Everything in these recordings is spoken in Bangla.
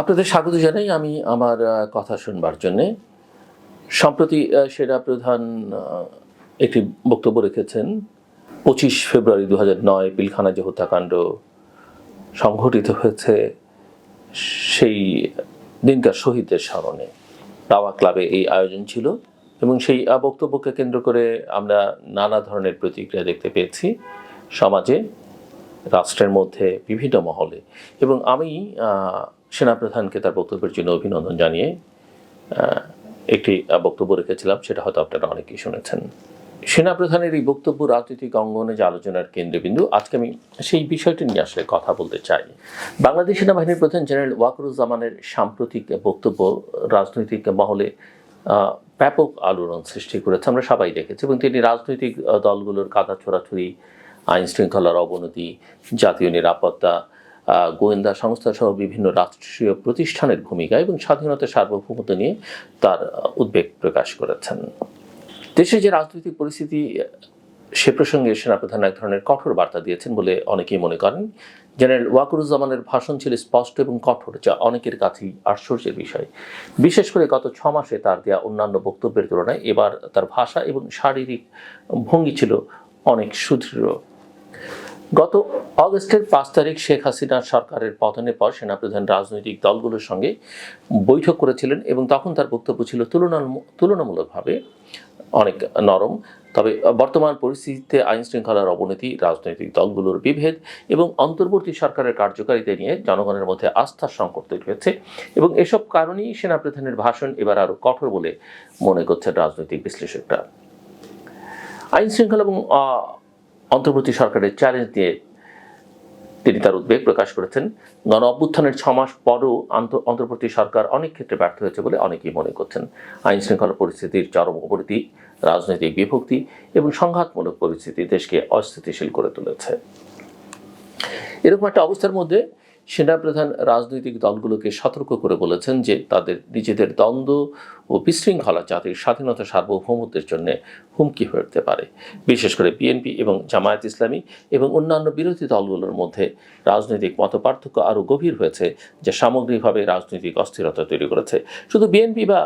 আপনাদের স্বাগত জানাই। আমি আমার কথা শুনবার জন্যে। সম্প্রতি সেরা প্রধান একটি বক্তব্য রেখেছেন। পঁচিশ ফেব্রুয়ারি দু হাজার নয় পিলখানা যে হত্যাকাণ্ড সংঘটিত হয়েছে, সেই দিনকার শহীদদের স্মরণে। দাওয়া ক্লাবে এই আয়োজন ছিল এবং সেই বক্তব্যকে কেন্দ্র করে আমরা নানা ধরনের প্রতিক্রিয়া দেখতে পেয়েছি সমাজে, রাষ্ট্রের মধ্যে, বিভিন্ন মহলে। এবং আমি সেনাপ্রধানকে তার বক্তব্যের জন্য অভিনন্দন জানিয়ে একটি বক্তব্য রেখেছিলাম, সেটা হয়তো আপনারা অনেকেই শুনেছেন। সেনাপ্রধানের এই বক্তব্য রাজনৈতিক অঙ্গনে যে আলোচনার কেন্দ্রবিন্দু, আজকে আমি সেই বিষয়টি নিয়ে আসলে কথা বলতে চাই। বাংলাদেশ সেনাবাহিনীর প্রধান জেনারেল ওয়াকরুজ্জামানের সাম্প্রতিক বক্তব্য রাজনৈতিক মহলে ব্যাপক আলোড়ন সৃষ্টি করেছে, আমরা সবাই দেখেছি, এবং তিনি রাজনৈতিক দলগুলোর কাদা ছোড়াছুরি আইন শৃঙ্খলার অবনতি, জাতীয় নিরাপত্তা গোয়েন্দা সংস্থা সহ বিভিন্ন রাষ্ট্রীয় প্রতিষ্ঠানের ভূমিকা এবং স্বাধীনতা সার্বভৌমত্ব নিয়ে তার উদ্বেগ প্রকাশ করেছেন। দেশে যে রাজনৈতিক পরিস্থিতি, সে প্রসঙ্গে সেনাপ্রধান এক ধরনের কঠোর বার্তা দিয়েছেন বলে অনেকেই মনে করেন। জেনারেল ওয়াকুরুজ্জামানের ভাষণ ছিল স্পষ্ট এবং কঠোর, যা অনেকের কাছেই আশ্চর্যের বিষয়। বিশেষ করে গত ছ মাসে তার দেওয়া অন্যান্য বক্তব্যের তুলনায় এবার তার ভাষা এবং শারীরিক ভঙ্গি ছিল অনেক সুদৃঢ়। গত অগস্টের পাঁচ তারিখ শেখ হাসিনার সরকারের পতনের পর সেনাপ্রধান রাজনৈতিক দলগুলোর সঙ্গে বৈঠক করেছিলেন এবং তখন তার বক্তব্য ছিল তুলনামূলক তুলনামূলকভাবে অনেক নরম। তবে বর্তমান পরিস্থিতিতে আইন শৃঙ্খলার অবনতি, রাজনৈতিক দলগুলোর বিভেদ এবং অন্তর্বর্তী সরকারের কার্যকারিতা নিয়ে জনগণের মধ্যে আস্থার সংকট তৈরি হয়েছে এবং এসব কারণেই সেনাপ্রধানের ভাষণ এবার আরও কঠোর বলে মনে করছেন রাজনৈতিক বিশ্লেষকরা। আইন শৃঙ্খলা এবং অন্তর্বর্তী সরকারের চ্যালেঞ্জ দিয়ে তিনি তার উদ্বেগ প্রকাশ করেছেন। গণ অভ্যুত্থানের ছ মাস পরও অন্তর্বর্তী সরকার অনেক ক্ষেত্রে ব্যর্থ হয়েছে বলে অনেকেই মনে করছেন। আইন শৃঙ্খলা পরিস্থিতির চরম অবনতি, রাজনৈতিক বিভক্তি এবং সংঘাতমূলক পরিস্থিতি দেশকে অস্থিতিশীল করে তুলেছে। এরকম একটা অবস্থার মধ্যে সেনাপ্রধান রাজনৈতিক দলগুলোকে সতর্ক করে বলেছেন যে তাদের নিজেদের দ্বন্দ্ব ও বিশৃঙ্খলা জাতির স্বাধীনতা সার্বভৌমত্বের জন্য হুমকি হয়ে উঠতে পারে। বিশেষ করে বিএনপি এবং জামায়াত ইসলামী এবং অন্যান্য বিরোধী দলগুলোর মধ্যে রাজনৈতিক মতপার্থক্য আরও গভীর হয়েছে, যা সামগ্রিকভাবে রাজনৈতিক অস্থিরতা তৈরি করেছে। শুধু বিএনপি বা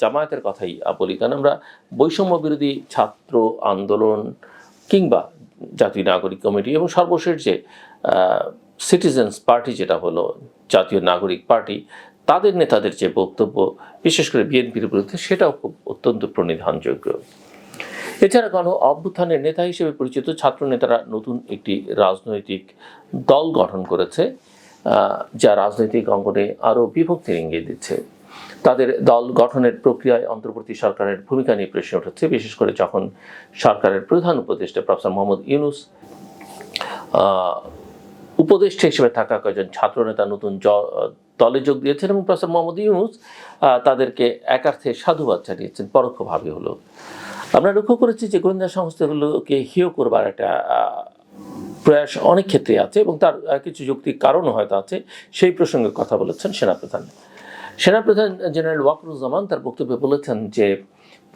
জামায়াতের কথাই বলি, কারণ আমরা বৈষম্য বিরোধী ছাত্র আন্দোলন কিংবা জাতীয় নাগরিক কমিটি এবং সর্বশেষ যে সিটিজেন্স পার্টি যেটা হলো, জাতীয় নাগরিক পার্টি তাদের নেতাদের যে বক্তব্য, বিশেষ করে বিএনপির বিরুদ্ধে, সেটাও খুব অত্যন্ত প্রণিধানযোগ্য। এছাড়া গণ অভ্যুত্থানের নেতা হিসেবে পরিচিত ছাত্র নেতারা নতুন একটি রাজনৈতিক দল গঠন করেছে যা রাজনৈতিক অঙ্গনে আরও বিভক্তির ইঙ্গিত দিচ্ছে। তাদের দল গঠনের প্রক্রিয়ায় অন্তর্বর্তী সরকারের ভূমিকা নিয়ে প্রশ্ন উঠেছে, বিশেষ করে যখন সরকারের প্রধান উপদেষ্টা প্রফেসর মোহাম্মদ ইউনুস উপদেষ্টা হিসেবে থাকা কয়েকজন ছাত্রনেতা নতুন দলে যোগ দিয়েছেন এবং প্রফেসর মোহাম্মদ ইউনুস তাদেরকে একার্থে সাধুবাদ জানিয়েছেন, পরোক্ষভাবে হলো। আমরা লক্ষ্য করেছি যে গোয়েন্দা সংস্থাগুলোকে হিও করবার একটা প্রয়াস অনেক ক্ষেত্রে আছে এবং তার কিছু যৌক্তিক কারণও হয়তো আছে, সেই প্রসঙ্গে কথা বলেছেন সেনাপ্রধান। সেনাপ্রধান জেনারেল ওয়াকরুজ্জামান তার বক্তব্যে বলেছেন যে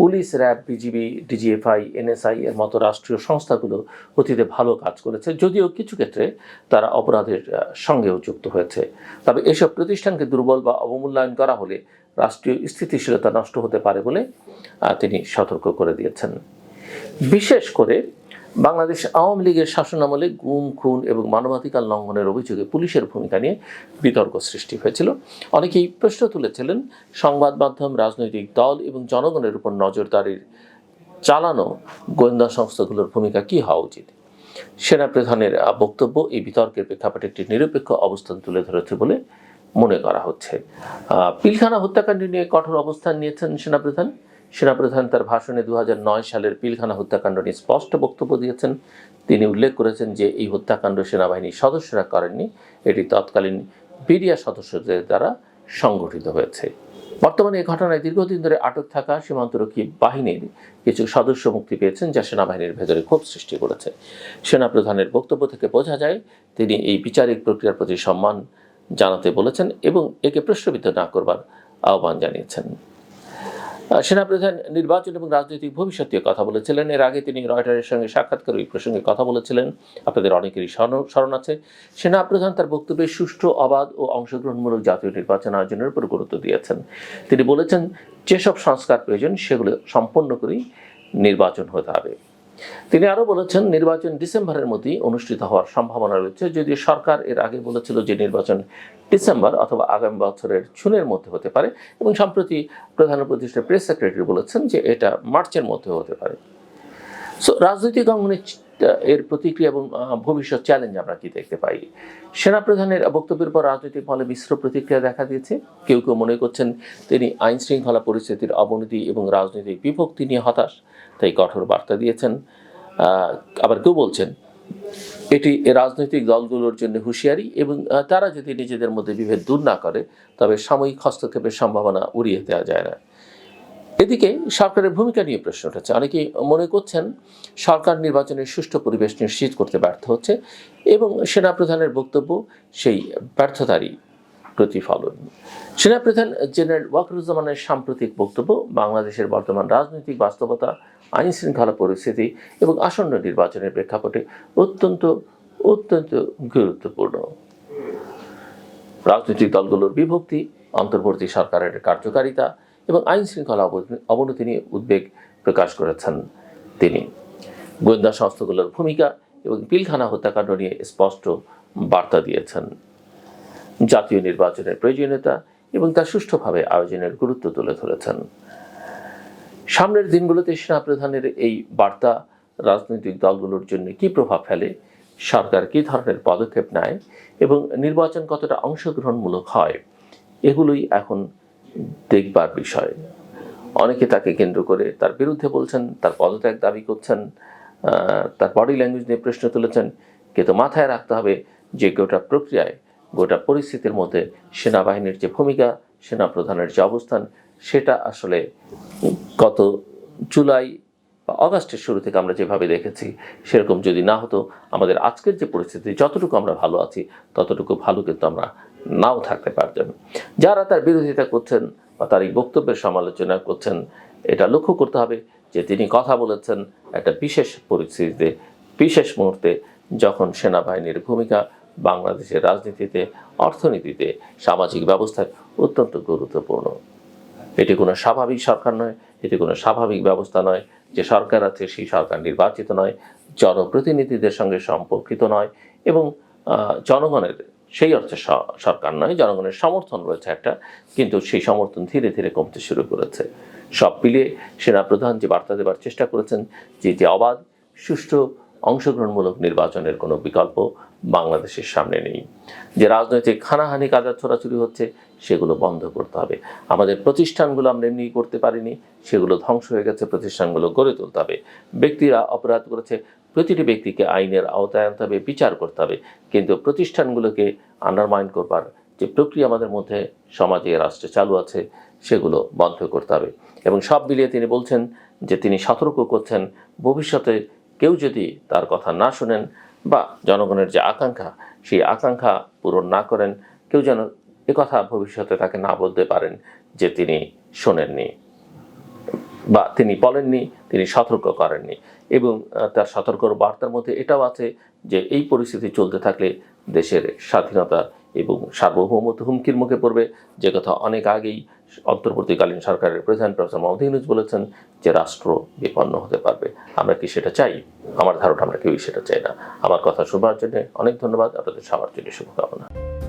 police, RAB, BGB, DGFI, NSI এর মতো রাষ্ট্রীয় সংস্থাগুলো অতীতে ভালো কাজ করেছে, যদিও কিছু ক্ষেত্রে তারা অপরাধের সঙ্গেও যুক্ত হয়েছে। তবে এসব প্রতিষ্ঠানকে দুর্বল বা অবমূল্যায়ন করা হলে রাষ্ট্রীয় স্থিতিশীলতা নষ্ট হতে পারে বলে তিনি সতর্ক করে দিয়েছেন। বিশেষ করে বাংলাদেশ আওয়ামী লীগের শাসনামলে গুম, খুন এবং মানবাধিকার লঙ্ঘনের অভিযোগে পুলিশের ভূমিকা নিয়ে বিতর্ক সৃষ্টি হয়েছিল। অনেকেই প্রশ্ন তুলেছিলেন, সংবাদ মাধ্যম, রাজনৈতিক দল এবং জনগণের উপর নজরদারির চালানো গোয়েন্দা সংস্থাগুলোর ভূমিকা কী হওয়া উচিত? সেনাপ্রধানের বক্তব্য, এই বিতর্কের প্রেক্ষাপটে একটি নিরপেক্ষ অবস্থান তুলে ধরেছে বলে মনে করা হচ্ছে। পিলখানা হত্যাকাণ্ড নিয়ে কঠোর অবস্থান নিয়েছেন সেনাপ্রধান। সেনাপ্রধান তার ভাষণে দু হাজার নয় সালের পিলখানা হত্যাকাণ্ড নিয়ে স্পষ্ট বক্তব্য দিয়েছেন। তিনি উল্লেখ করেছেন যে, এই হত্যাকাণ্ড সেনাবাহিনীর সদস্যরা করেননি। এটি তৎকালীন বিডিয়া সদস্যদের দ্বারা সংগঠিত হয়েছে। বর্তমানে এই ঘটনায় দীর্ঘদিন ধরে আটক থাকা সীমান্তরক্ষী বাহিনীর কিছু সদস্য মুক্তি পেয়েছেন, যা সেনাবাহিনীর ভেতরে ক্ষোভ সৃষ্টি করেছে। সেনাপ্রধানের বক্তব্য থেকে বোঝা যায়, তিনি এই বিচারিক প্রক্রিয়ার প্রতি সম্মান জানাতে বলেছেন এবং একে প্রশ্নবিদ্ধ না করবার আহ্বান জানিয়েছেন। সেনাপ্রধান নির্বাচন এবং রাজনৈতিক ভবিষ্যৎ নিয়ে কথা বলেছিলেন। এর আগে তিনি রয়টারের সঙ্গে সাক্ষাৎকার ওই প্রসঙ্গে কথা বলেছিলেন। আপনাদের অনেকেরই স্মরণ- স্মরণ আছে। সেনাপ্রধান তার বক্তব্যে সুষ্ঠু, অবাধ ও অংশগ্রহণমূলক জাতীয় নির্বাচন আয়োজনের উপর গুরুত্ব দিয়েছেন। তিনি বলেছেন, যেসব সংস্কার প্রয়োজন, সেগুলো সম্পন্ন করেই নির্বাচন হতে হবে। তিনি আরও বলেছেন, নির্বাচন ডিসেম্বরের মধ্যেই অনুষ্ঠিত হওয়ার সম্ভাবনা রয়েছে। যদিও সরকার এর আগে বলেছিল যে নির্বাচন ডিসেম্বর অথবা আগামী বছরের জুনের মধ্যে হতে পারে এবং সম্প্রতি প্রধান উপদেষ্টা প্রেস সেক্রেটারি বলেছেন যে এটা মার্চের মধ্যে হতে পারে। সো রাজনৈতিক অঙ্গনে এর প্রতিক্রিয়া এবং ভবিষ্যৎ চ্যালেঞ্জ আমরা কি দেখতে পাই? সেনাপ্রধানের বক্তব্যের পর রাজনৈতিক মহলে মিশ্র প্রতিক্রিয়া দেখা দিয়েছে। কেউ কেউ মনে করছেন তিনি আইন শৃঙ্খলা পরিস্থিতির অবনতি এবং রাজনৈতিক বিভক্তি নিয়ে হতাশ, তাই কঠোর বার্তা দিয়েছেন। আবার কেউ বলছেন, এটি রাজনৈতিক দলগুলোর জন্য হুঁশিয়ারি এবং তারা যদি নিজেদের মধ্যে বিভেদ দূর না করে, তবে সাময়িক হস্তক্ষেপের সম্ভাবনা উড়িয়ে দেওয়া যায় না। এদিকে সরকারের ভূমিকা নিয়ে প্রশ্ন উঠেছে। অনেকেই মনে করছেন, সরকার নির্বাচনের সুষ্ঠু পরিবেশ নিশ্চিত করতে ব্যর্থ হচ্ছে এবং সেনাপ্রধানের বক্তব্য সেই ব্যর্থতারই প্রতিফলন। সেনাপ্রধান জেনারেল ওয়াকরুজ্জামানের সাম্প্রতিক বক্তব্য, বাংলাদেশের বর্তমান রাজনৈতিক বাস্তবতা আইন শৃঙ্খলা পরিস্থিতি এবং আসন্ন নির্বাচনের প্রেক্ষাপটে অত্যন্ত অত্যন্ত গুরুত্বপূর্ণ। রাজনৈতিক দলগুলোর বিভক্তি, অন্তর্বর্তী সরকারের কার্যকারিতা এবং আইন শৃঙ্খলা অব- অবনতি নিয়ে উদ্বেগ প্রকাশ করেছেন তিনি। গোয়েন্দা সংস্থাগুলোর ভূমিকা এবং পিলখানা হত্যাকাণ্ড নিয়ে স্পষ্ট বার্তা দিয়েছেন। জাতীয় নির্বাচনের প্রয়োজনীয়তা এবং তা সুষ্ঠুভাবে আয়োজনের গুরুত্ব তুলে ধরেছেন। সামনের দিনগুলোতে সেনাপ্রধানের এই বার্তা রাজনৈতিক দলগুলোর জন্য কী প্রভাব ফেলে? সরকার কী ধরনের পদক্ষেপ নেয়? এবং নির্বাচন কতটা অংশগ্রহণমূলক হয়? এগুলোই এখন দেখবার বিষয়। অনেকে তাকে কেন্দ্র করে তার বিরুদ্ধে বলছেন, তার পদত্যাগ দাবি করছেন তার বডি ল্যাঙ্গুয়েজ নিয়ে প্রশ্ন তুলেছেন। কিন্তু মাথায় রাখতে হবে যে গোটা প্রক্রিয়ায়, গোটা পরিস্থিতির মধ্যে সেনাবাহিনীর যে ভূমিকা সেনাপ্রধানের যে অবস্থান, সেটা আসলে গত জুলাই বা অগাস্টের শুরু থেকে আমরা যেভাবে দেখেছি, সেরকম যদি না হতো, আমাদের আজকের যে পরিস্থিতি, যতটুকু আমরা ভালো আছি, ততটুকু ভালো কিন্তু আমরা নাও থাকতে পারতাম যারা তার বিরোধিতা করছেন বা তার এই বক্তব্যের সমালোচনা করছেন, এটা লক্ষ্য করতে হবে যে তিনি কথা বলেছেন একটা বিশেষ পরিস্থিতিতে, বিশেষ মুহূর্তে, যখন সেনাবাহিনীর ভূমিকা বাংলাদেশের রাজনীতিতে, অর্থনীতিতে, সামাজিক ব্যবস্থায় অত্যন্ত গুরুত্বপূর্ণ। এটি কোনো স্বাভাবিক সরকার নয়, এটি কোনো স্বাভাবিক ব্যবস্থা নয়। যে সরকার আছে, সেই সরকার নির্বাচিত নয়, জনপ্রতিনিধিদের সঙ্গে সম্পর্কিত নয় এবং জনগণের, সেই অর্থে সরকার নয়, জনগণের সমর্থন রয়েছে একটা, কিন্তু সেই সমর্থন ধীরে ধীরে কমতে শুরু করেছে। সব মিলিয়ে সেনাপ্রধান যে বার্তা দেবার চেষ্টা করেছেন, যে যে অবাধ, সুষ্ঠু, অংশগ্রহণমূলক নির্বাচনের কোনো বিকল্প বাংলাদেশের সামনে নেই। যে রাজনৈতিক হানাহানি কাজা ছোড়াছুরি হচ্ছে, সেগুলো বন্ধ করতে হবে। আমাদের প্রতিষ্ঠানগুলো আমরা এমনি করতে পারিনি, সেগুলো ধ্বংস হয়ে গেছে, প্রতিষ্ঠানগুলো গড়ে তুলতে হবে। ব্যক্তিরা অপরাধ করেছে, প্রতিটি ব্যক্তিকে আইনের আওতায় আনতে হবে, বিচার করতে হবে। কিন্তু প্রতিষ্ঠানগুলোকে আন্ডারমাইন করবার যে প্রক্রিয়া আমাদের মধ্যে সমাজে রাষ্ট্রে চালু আছে, সেগুলো বন্ধ করতে হবে। এবং সব মিলিয়ে তিনি বলছেন যে তিনি সতর্ক করছেন, ভবিষ্যতে কেউ যদি তার কথা না শোনেন বা জনগণের যে আকাঙ্ক্ষা, সেই আকাঙ্ক্ষা পূরণ না করেন, কেউ যেন কথা ভবিষ্যতে তাকে না বলতে পারেন যে তিনি শোনেননি বা তিনি বলেননি, তিনি সতর্ক করেননি এবং তার সতর্ক বার্তার মধ্যে এটাও আছে যে এই পরিস্থিতি চলতে থাকলে দেশের স্বাধীনতা এবং সার্বভৌমত হুমকির মুখে পড়বে। যে কথা অনেক আগেই অন্তর্বর্তীকালীন সরকারের প্রধান প্রফেসর মোহাম্মদ ইউনুস বলেছেন যে রাষ্ট্র বিপন্ন হতে পারবে। আমরা কি সেটা চাই? আমার ধারণা আমরা কেউই সেটা চাই না। আমার কথা শোনার জন্য অনেক ধন্যবাদ। আপনাদের সবার জন্য শুভকামনা।